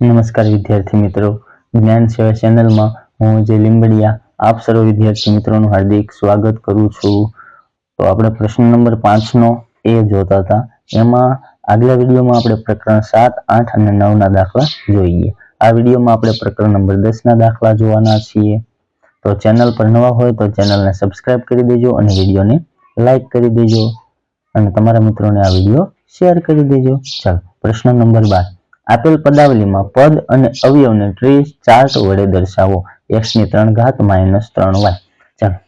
નમસ્કાર વિદ્યાર્થી મિત્રો. જ્ઞાન સેવા ચેનલમાં હું જે લીંબડિયા, આપ સર્વ વિદ્યાર્થી મિત્રોનું હાર્દિક સ્વાગત કરું છું. તો આપણે પ્રશ્ન નંબર પાંચનો એ જોતા હતા. એમાં આગલા વિડીયોમાં આપણે પ્રકરણ સાત, આઠ અને નવના દાખલા જોઈએ. આ વિડીયોમાં આપણે પ્રકરણ નંબર દસના દાખલા જોવાના છીએ. તો ચેનલ પર નવા હોય તો ચેનલને સબસ્ક્રાઇબ કરી દેજો અને વિડીયોને લાઇક કરી દેજો. અને તમારા મિત્રોને આ વીડિયો શેર કરી દેજો. ચાલો, પ્રશ્ન નંબર બાર. આપેલ પદાવલીમાં પદ અને અવયવને ટ્રી ચાર્ટ વડે દર્શાવો. એક્સની ત્રણ ઘાત માઇનસ ત્રણ વાય ચાલો.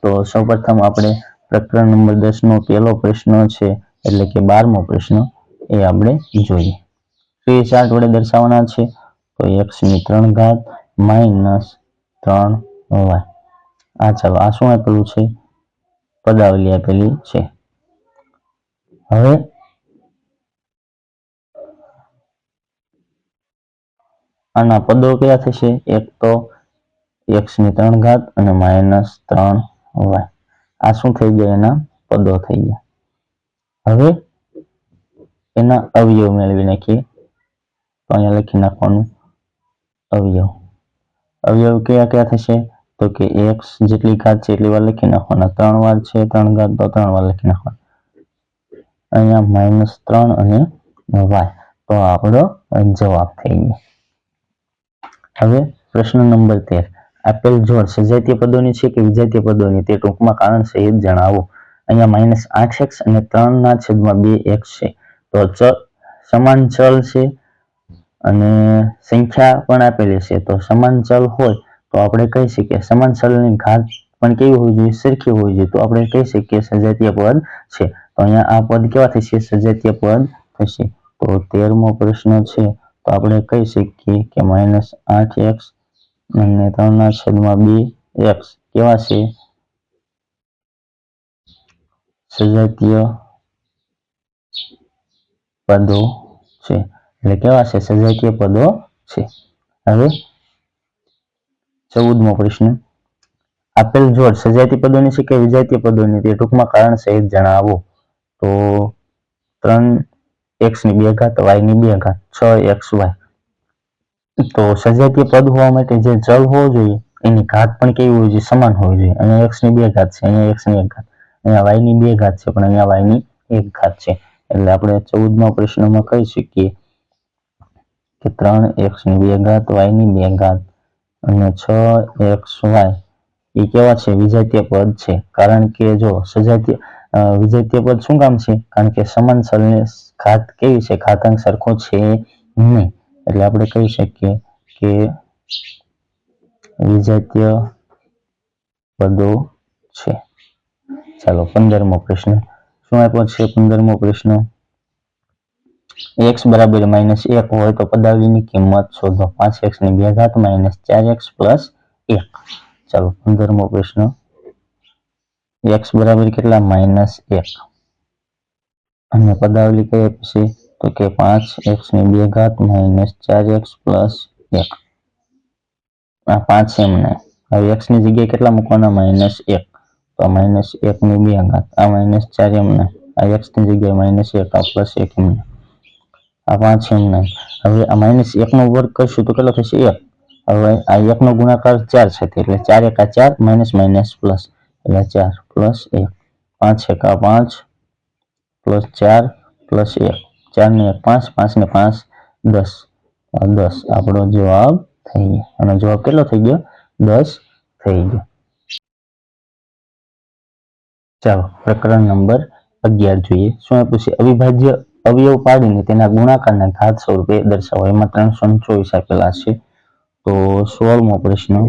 તો સૌપ્રથમ આપણે પ્રકરણ નંબર દસ નો પહેલો પ્રશ્ન છે, એટલે કે બારમો પ્રશ્ન એ આપણે જોઈએ. ટ્રી ચાર્ટ વડે દર્શાવવાના છે, તો એક્સની ત્રણ ઘાત માઇનસ ત્રણ વાય આ ચાલો. આ શું આપેલું છે? પદાવલી આપેલી છે. હવે આના પદો કયા થશે? એક તો એક્સની ત્રણ ઘાત અને માઇનસ ત્રણ વાય આ શું થઈ ગયા? એના પદો થઈ ગયા. હવે એના અવયવ મેળવી નાખીએ. તો અહીંયા લખી નાખવાનું અવયવ. અવયવ કયા કયા થશે? તો કે એક્સ જેટલી ઘાત છે એટલી વાર લખી નાખવાના. ત્રણ વાર છે ત્રણ ઘાત, તો ત્રણ વાર લખી નાખવાના. અહીંયા માઇનસ ત્રણ અને વાય તો આપણો જવાબ થઈ ગયો. હવે પ્રશ્ન નંબર તેર. આપેલ જોડ સજાતીય પદોની છે કે વિજાતીય પદોની? તે ટૂંકમાં કારણ સહિત જણાવો. અહીંયા માઇનસ આઠ એક્સ અને ત્રણ ના છેદમાં બે એક્સ છે. તો ચ સમાન ચલ છે અને સંખ્યા પણ આપેલી છે. તો સમાન ચલ હોય તો આપણે કહી શકીએ સમાન ચલની ઘાત પણ કેવી હોવી જોઈએ? સરખી હોવી જોઈએ. તો આપણે કહી શકીએ સજાતીય પદ છે. તો અહીંયા આ પદ કેવા થશે? સજાતીય પદ થશે. તો તેરમો પ્રશ્ન છે તો આપણે કહી શકીએ કે માઇનસ આઠ એક્સ અને ત્રણના છેદમાં બે એક્સ કેવા છે? સજાતીય પદો છે. એટલે કેવા છે? સજાતીય પદો છે. હવે ચૌદમો પ્રશ્ન. આપેલ જોડ સજાતીય પદોની છે કે વિજાતીય પદોની? તે ટૂંકમાં કારણ સહિત જણાવો. તો ત્રણ એક્સની બે ઘાત વાયની બે ઘાત, છ તો સજાતીય પદ હોવા માટે જે ચલ હોવો જોઈએ, એની ઘાત પણ કેવી હોવી જોઈએ? સમાન હોવી જોઈએ. અહીંયા એક્સની બે ઘાત છે, અહીંયા એક્સની એક ઘાત. અહીંયા વાયની બે ઘાત છે, પણ અહીંયા વાયની એક ઘાત છે. એટલે આપણે ચૌદમા પ્રશ્નમાં કહી શકીએ કે ત્રણની બે ઘાત વાયની બે ઘાત અને છ એક્સ વાય એ કેવા છે? વિજાતીય પદ છે. કારણ કે જો સજાતીય વિજાતીય પદ શું કામ છે? કારણ કે સમાન ચલની ઘાત કેવી છે? ઘાતાંક સરખો છે નહીં. એટલે આપણે કહી શકીએ કે વિજાતીય પદો છે. ચાલો, પંદરમો પ્રશ્ન. શું આપ્યો છે પંદરમો પ્રશ્ન? એક્સ બરાબર માઇનસ એક હોય તો પદાવલીની કિંમત શોધો. પાંચ એક્સની બે ઘાત માઇનસ ચાર એક્સ પ્લસ એક. ચાલો, પંદરમો પ્રશ્ન. એક્સ બરાબર કેટલા? માઇનસ એક. અને પદાવલી કઈ આપી છે તો કે પાંચ એક્સની બે ઘાત માઇનસ ચાર એક્સ પ્લસ એક. આ પાંચ એમને હવે એક્સની જગ્યાએ કેટલા મૂકવાના? માઇનસ એક. તો માઇનસ એક ની બે ઘાત. આ માઇનસ ચાર એમને આ એક્સની જગ્યાએ માઇનસ એક, આ પ્લસ એક એમને આ પાંચ એમને હવે આ માઇનસ એક નો વર્ગ કરશું તો કેટલો થશે? એક. હવે આ એક નો ગુણાકાર ચાર છે એટલે ચાર એકા ચાર માઇનસ માઇનસ પ્લસ એટલે ચાર પ્લસ એક. પાંચ એકા પાંચ. પ્લસ ચાર, પ્લસ એક. ચાર ને એક, પાંચ પાંચ ને પાંચ, દસ. દસ આપણો જવાબ થઈ ગયો. અને જવાબ કેટલો થઈ ગયો? દસ થઈ ગયો. ચાલો, પ્રકરણ નંબર અગિયાર જોઈએ. શું આપ્યું છે? અવિભાજ્ય અવયવ પાડીને તેના ગુણાકારને ઘાત સ્વરૂપે દર્શાવો. એમાં ત્રણસો ને ચોવીસ આપેલા છે. તો સોળમો પ્રશ્ન,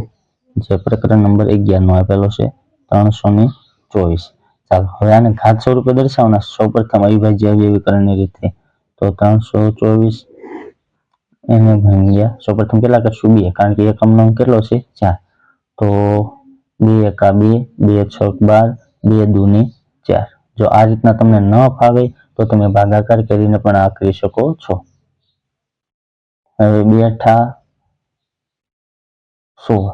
જે પ્રકરણ નંબર અગિયાર નો આપેલો છે, ત્રણસો ને ચોવીસ. ચાલો, હવે આને ઘાત સ્વરૂપે દર્શાવવાના સૌપ્રથમ અવિભાજ્ય અવયવીકરણની રીતે. તો ત્રણસો ચોવીસ એને ભાંગ્યા. સૌપ્રથમ કેટલા કરશું? બે, કારણ કે એકમ નંગ કેટલો છે? ચાર. તો બે એકા બે બે છ બાર, બે દૂને ચાર. જો આ રીતના તમને ન ફાવે, તો તમે ભાગાકાર કરીને પણ આ કરી શકો છો. હવે બે અઠા સોળ.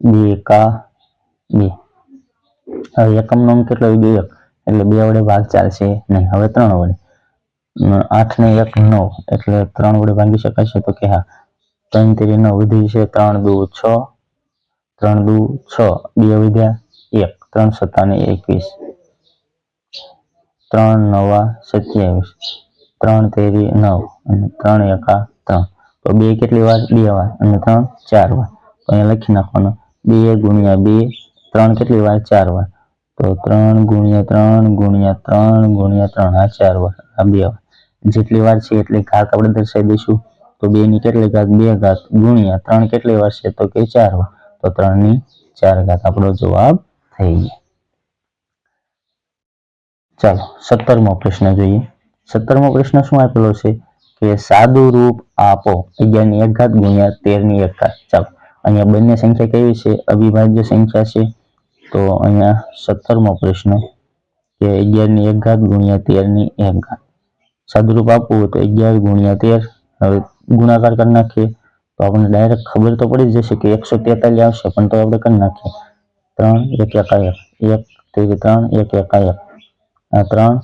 બે એકા બે. હવે એકમ નો અંક કેટલો બે. એક એટલે બે વડે ભાગ ચાલશે. નહીં, હવે ત્રણ વડે. આઠ ને એક નવ. એટલે ત્રણ વડે ભાંગી શકાશે તો કે હા. ત્રણ તેરી નવ વધી છે ત્રણ દુ છ. ત્રણ દુ છ. બે વધ્યા એક. ત્રણ સત્તાને એકવીસ. ત્રણ નવા સત્યાવીસ. ત્રણ તેરી નવ. અને ત્રણ એકા ત્રણ. તો બે કેટલી વાર? બે વાર. અને ત્રણ ચાર વાર. અહીંયા લખી નાખવાનું. બે ગુણ્યા બે ત્રણ કેટલી વાર? ચાર વાર. તો ત્રણ ગુણ્યા ત્રણ ગુણ્યા ત્રણ ગુણ્યા ત્રણ. આ ચાર વાર. આ બે વાર. જેટલી વાર છે એટલી ઘાત આપણે દર્શાવી દઈશું. તો બે ની કેટલી ઘાત? બે ઘાત ગુણ્યા ત્રણ કેટલી વાર છે? તો કે ચાર વાર. તો ત્રણની ચાર ઘાત. આપણો જવાબ થઈ ગયો. ચાલો, સત્તરમો પ્રશ્ન જોઈએ. સત્તરમો પ્રશ્ન શું આપેલો છે? કે સાદું રૂપ આપો. અગિયારની એક ઘાત ગુણ્યા તેરની એક ઘાત. ચાલો, અહીંયા બંને સંખ્યા કેવી છે? અવિભાજ્ય સંખ્યા છે. તો અહીંયા સત્તરમો પ્રશ્ન કે અગિયારની એક ઘાત ગુણ્યા તેરની એક ઘાત. સાદું આપવું હોય તો અગિયાર ગુણ્યા તેર. હવે ગુણાકાર કરી નાખીએ તો આપણને ડાયરેક્ટ ખબર તો પડી જશે કે એકસો તેતાલીસ આવશે, પણ તો આપણે કરી નાખીએ. ત્રણ એક એકાએક. એક એક ત્રણ, એક એકાએક. આ ત્રણ,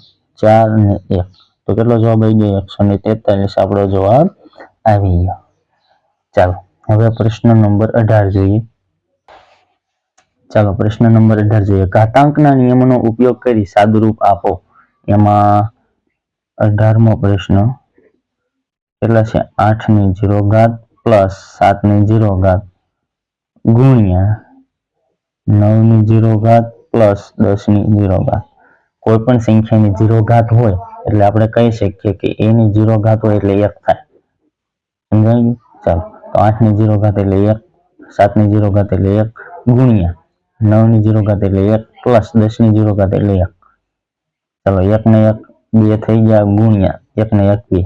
ચાર ને એક. તો કેટલો જવાબ આવી ગયો? એકસો ને તેતાલીસ. આપણો જવાબ આવી ગયો. ચાલો, હવે પ્રશ્ન નંબર અઢાર જોઈએ. ચાલો પ્રશ્ન નંબર અઢાર જોઈએ. ઘાતાંકના નિયમોનો ઉપયોગ કરી સાદુરૂપ આપો. એમાં અઢારમો પ્રશ્ન કેટલા છે? આઠની જીરો ઘાત પ્લસ સાતની જીરો ઘાત ગુણ્યા નવની જીરો ઘાત પ્લસ દસની જીરો ઘાત. કોઈ પણ સંખ્યાની જીરો ઘાત હોય એટલે આપણે કહી શકીએ કે એની જીરો ઘાત હોય એટલે એક થાય. સમજાય? ગયું ચાલો. તો આઠની જીરો ઘાત એટલે એક સાતની જીરો ઘાત એટલે એક ગુણ્યા નવની જીરો ઘાત એટલે એક પ્લસ દસની જીરો ઘાત એટલે એક. ચાલો એક ને એક, બે થઈ ગયા ગુણ્યા એક ને એક બે.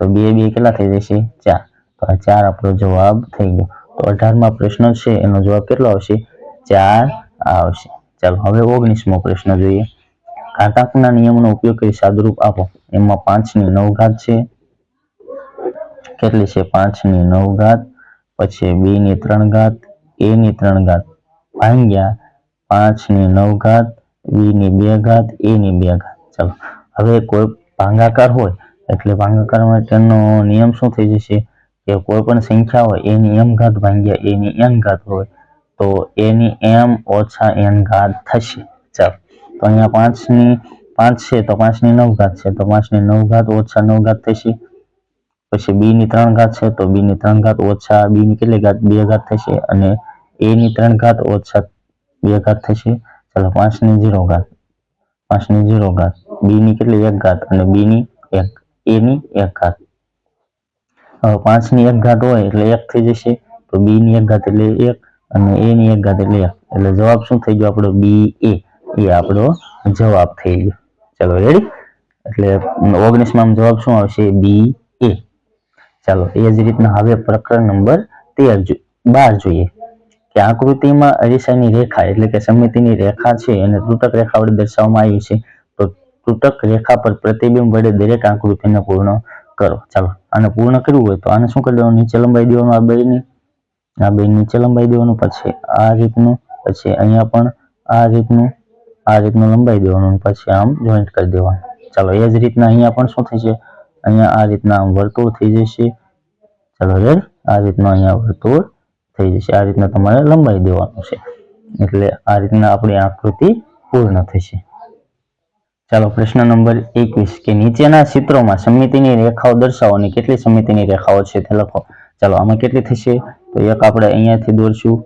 તો બે બે કેટલા થઈ જશે? ચાર. તો આ ચાર આપણો જવાબ થઈ ગયો. તો અઢારમાં પ્રશ્ન છે, એનો જવાબ કેટલો આવશે? ચાર આવશે. ચાલો હવે ઓગણીસમો પ્રશ્ન જોઈએ. ઘાતાંકના નિયમનો ઉપયોગ કરી સાદુરૂપ આપો. એમાં પાંચની નવ ઘાત છે. કેટલી છે? પાંચની નવ ઘાત પછી બે ની ત્રણ ઘાત એ ની ત્રણ ઘાત. ભાંગ્યા. પાંચની નવ ઘાત બી ની બે ઘાત એ ની બે ઘાત ચાલો, હવે કોઈ ભાંગાકાર હોય, એટલે ભાંગાકાર માટેનો નિયમ શું થઈ જશે? કે કોઈ પણ સંખ્યા હોય, એની એમ ઘાત ભાંગ્યા, એની એન ઘાત હોય, તો એની એમ ઓછા એન ઘાત થશે. ચાલો, તો અહીંયા પાંચની, પાંચ છે, તો પાંચની નવ ઘાત છે, તો પાંચની નવ ઘાત ઓછા નવ ઘાત થશે. પછી બી ની ત્રણ ઘાત છે, તો બી ની ત્રણ ઘાત ઓછા બી ની કેટલી ઘાત? બે ઘાત થશે અને એ ની ત્રણ ઘાત ઓછા બે ઘાત થશે. ચાલો પાંચની ઝીરો ઘાત. પાંચની જીરો ઘાત. બી ની કેટલી? એક ઘાત. અને બી ની એક. એ ની એક ઘાત. હવે પાંચની એક ઘાત હોય એટલે એક થઈ જશે. તો બી ની એક ઘાત એટલે એક અને એ ની એક ઘાત એટલે એક. એટલે જવાબ શું થઈ ગયો આપણો? બી એ. એ આપણો જવાબ થઈ ગયો. ચાલો રેડી એટલે ઓગણીસમાં જવાબ શું આવશે? બી એ. ચાલો એ જ રીતના હવે પ્રકરણ નંબર તેર બાર જોઈએ. કે આકૃતિમાં અરીસાની રેખા એટલે કે સમિતિની રેખા છે એને તૂટક રેખા વડે દર્શાવવામાં આવી છે, તો તૂટક રેખા પર પ્રતિબિંબ વડે દરેક આકૃતિને પૂર્ણ કરો. ચાલો, આને પૂર્ણ કરવું હોય તો આને શું કરી દેવાનું? નીચે લંબાઈ દેવાનું આ બેની આ બે નીચે લંબાઈ દેવાનું, પછી આ રીતનું, પછી અહીંયા પણ આ રીતનું આ રીતનું લંબાઈ દેવાનું પછી આમ જોઈન્ટ કરી દેવાનું. ચાલો, એ જ રીતના અહીંયા પણ શું થશે? અહીંયા આ રીતના આમ વર્તુળ થઈ જશે. ચાલો રેડ આ રીતનું અહીંયા વર્તુળ થઈ જશે. આ રીતના તમારે લંબાઈ દેવાનું છે. એટલે આ રીતના આપણી આકૃતિ પૂર્ણ થશે. ચાલો, પ્રશ્ન નંબર એકવીસ કે નીચેના ચિત્રોમાં સમિતિની રેખાઓ દર્શાવો અને કેટલી સમિતિની રેખાઓ છે તે લખો. ચાલો, આમાં કેટલી થશે? તો એક આપણે અહીંયાથી દોરશું,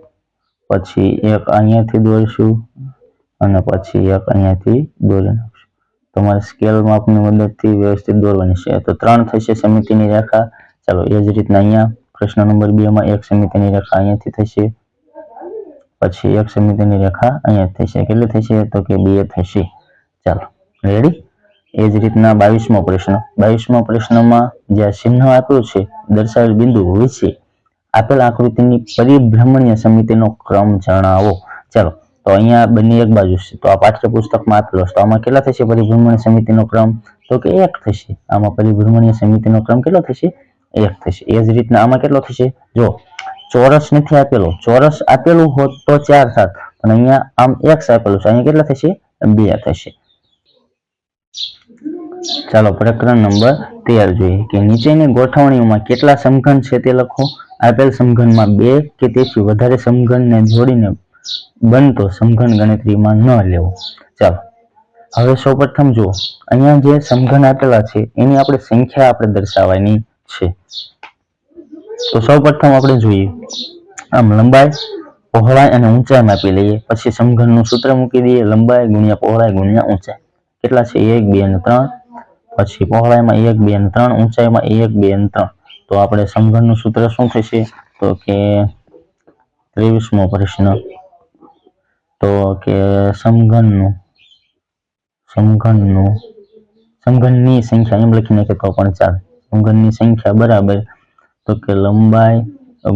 પછી એક અહીંયાથી દોરશું અને પછી એક અહીંયાથી દોરી નાખશું. તમારે સ્કેલ માપની મદદથી વ્યવસ્થિત દોરવાની છે. તો ત્રણ થશે સમિતિની રેખા. ચાલો, એ જ રીતના અહીંયા પ્રશ્ન નંબર બે માં એક સમિતિની રેખા અહીંયાથી થશે. પછી એક સમિતિની રેખા અહીંયા થશે. કેટલી થશે? તો કે બે થશે. ચાલો રેડી એ જ રીતના બાવીસમો પ્રશ્ન. બાવીસમો પ્રશ્નમાં જે આ ચિહ્ન આપ્યું છે, દર્શાવેલ બિંદુ છે આપેલ આકૃતિની પરિભ્રમણીય સમિતિનો ક્રમ જણાવો. ચાલો, તો અહીંયા બંને એક બાજુ છે. તો આ પાઠ્યપુસ્તકમાં આપેલો છે. તો આમાં કેટલા થશે? પરિભ્રમણીય સમિતિનો ક્રમ? તો કે એક થશે. આમાં પરિભ્રમણીય સમિતિનો ક્રમ કેટલો થશે? એક થશે. એ જ રીતના આમાં કેટલો થશે? જો, ચોરસ નથી આપેલો. ચોરસ આપેલું હોત તો ચાર થાત પણ અહીંયા આમ એક્સ આપેલું છે. અહીંયા કેટલા થશે? બે થશે. ચાલો, પ્રકરણ નંબર તેર જોઈએ. કે નીચેની ગોઠવણીઓમાં કેટલા સમઘન છે તે લખો. આપેલ સમઘનમાં બે કે તેથી વધારે સમઘનને જોડીને બનતો સમઘન ગણતરીમાં ન લેવો. ચાલો. હવે સૌપ્રથમ જુઓ. અહીંયા જે સમઘન આપેલા છે, એની આપણે સંખ્યા આપણે દર્શાવવાની છે. તો સૌપ્રથમ આપણે જોઈએ. આમ લંબાઈ પહોળાઈ અને ઊંચાઈ માપી લઈએ. પછી સમઘનનું સૂત્ર મૂકી દઈએ. લંબાઈ ગુણ્યા પહોળાઈ ગુણ્યા ઊંચાઈ. કેટલા છે? એક, બે અને ત્રણ. પછી પહોળાઈમાં એક, બે અને ત્રણ, ઊંચાઈમાં એક, બે અને ત્રણ. તો આપણે સમઘનનું સૂત્ર શું થશે? તો કે ત્રેવીસમો પ્રશ્ન. તો કે સમઘનનું સમઘનનું, સમઘનની સંખ્યા એમ લખી નાખે તો પણ ચાલે સમઘનની સંખ્યા બરાબર, તો કે લંબાઈ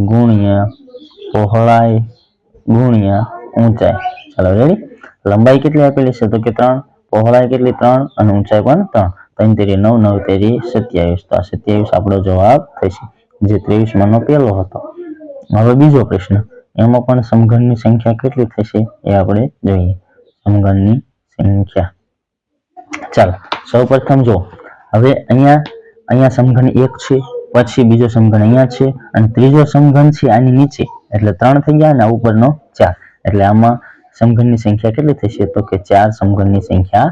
ગુણ્યા પહોળાઈ, ગુણ્યા, ઊંચાઈ. ચાલો રેડી લંબાઈ કેટલી આપેલી છે? તો કે ત્રણ, પહોળાઈ કેટલી? ત્રણ અને ઊંચાઈ પણ ત્રણ. ત્રણ તેરી નવ નવ તેરી સત્યાવીસ. તો આ સત્યાવીસ આપણો જવાબ થશે, જે ત્રેવીસ નો પહેલો હતો. હવે બીજો પ્રશ્ન, એમાં પણ સમઘનની સંખ્યા કેટલી થશે એ આપણે જોઈએ. સમઘનની સંખ્યા. ચાલો, સૌપ્રથમ જો હવે અહીંયા અહીંયા સમઘન એક છે, પછી બીજો સમઘન અહીંયા છે અને ત્રીજો સમઘન છે આની નીચે. એટલે ત્રણ થઈ ગયા અને ઉપરનો ચાર. એટલે આમાં સમઘનની સંખ્યા કેટલી થશે? તો કે ચાર સમઘનની સંખ્યા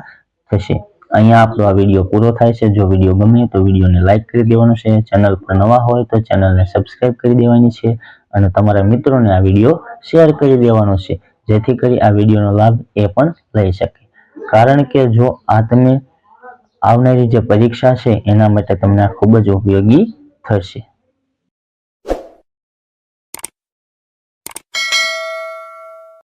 થશે. અહીંયા આપણો આ વીડિયો પૂરો થાય છે. જો વીડિયો ગમે તો વિડીયોને લાઇક કરી દેવાનો છે. ચેનલ પર નવા હોય તો ચેનલને સબસ્ક્રાઇબ કરી દેવાની છે અને તમારા મિત્રોને આ વીડિયો શેર કરી દેવાનો છે. જેથી કરી આ વિડીયોનો લાભ એ પણ લઈ શકે. કારણ કે જો આ તમે આવનારી જે પરીક્ષા છે એના માટે તમને ખૂબ જ ઉપયોગી થશે.